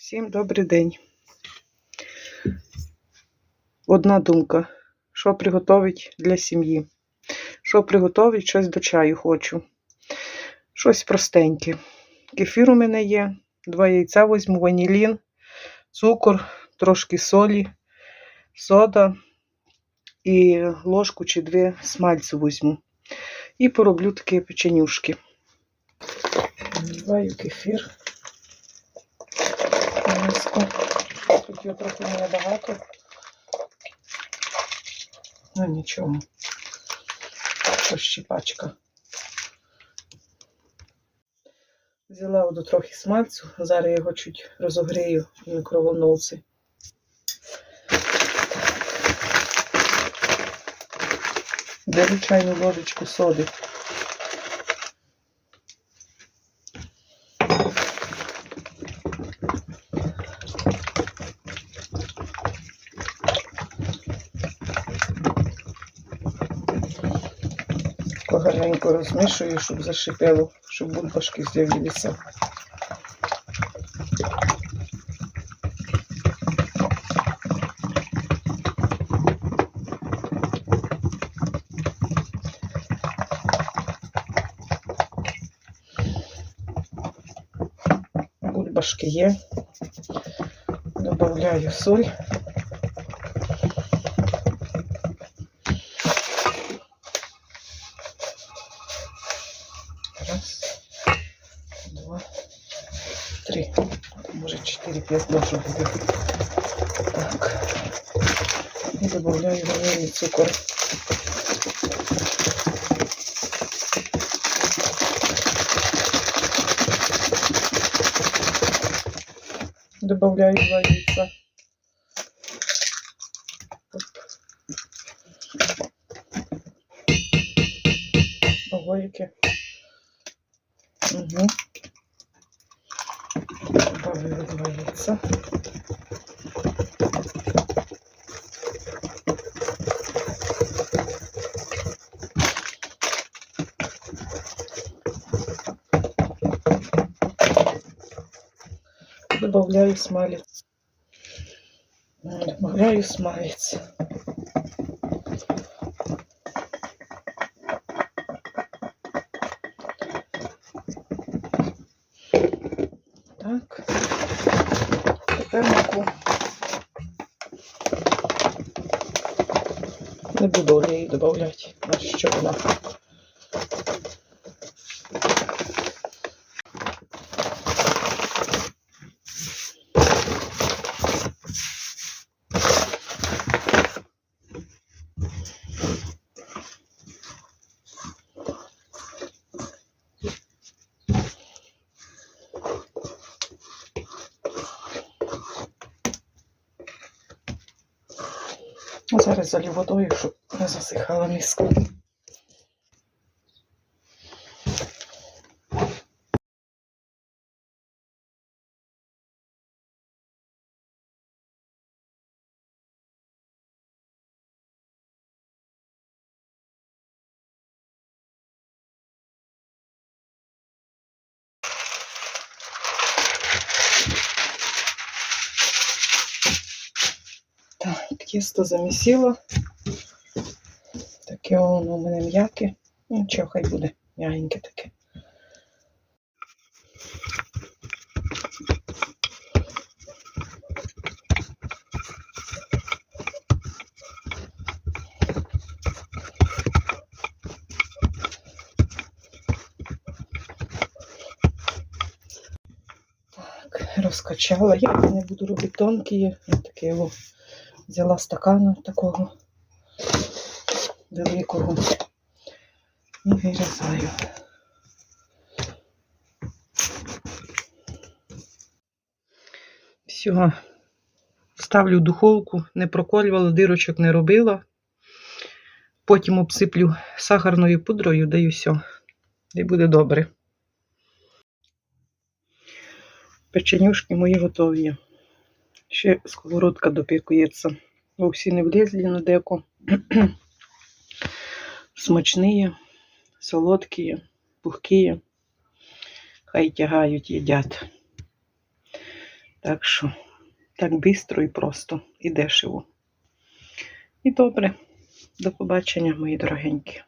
Всім добрий день. Одна думка. Що приготувати для сім'ї? Що приготувати? Щось до чаю хочу. Щось простеньке. Кефір у мене є. Два яйця візьму, ванілін, цукор, трошки солі, сода і ложку чи дві смальцю візьму. І пороблю такі печенюшки. Наливаю кефір. Миску. Тут його трохи не багато. Ну нічого. Що щіпачка. Взяла воду трохи смальцю, зараз його чуть розогрію в мікроволновці. Беру чайну ложечку соди. Погарненько розмішую, щоб зашипело, щоб бульбашки з'явилися. Бульбашки є. Добавляю соль. П'ять должно буде. Так. І добавляю ванильний цукор. Добавляю два яйца. Ого, яке. Угу. Добавлю два яйца. Добавляю смалец. Добавляю смалец. Так. Не буду олії додавати, а що вона. Зараз залю водою, щоб не засихала миска. Тісто замісила. Таке воно у мене м'яке. Нічого, хай буде м'ягеньке таке. Так, розкачала. Я не буду робити тонкі, я таке його взяла стакана такого великого і вирізаю. Все, ставлю в духовку, не проколювала, дирочок не робила. Потім обсиплю сахарною пудрою, да і все. І буде добре. Печенюшки мої готові. Ще сковородка допікується. Всі не влізли на деко. Смачні, солодкі, пухкі. Хай тягають, їдять. Так що, так бистро і просто, і дешево. І добре. До побачення, мої дорогенькі.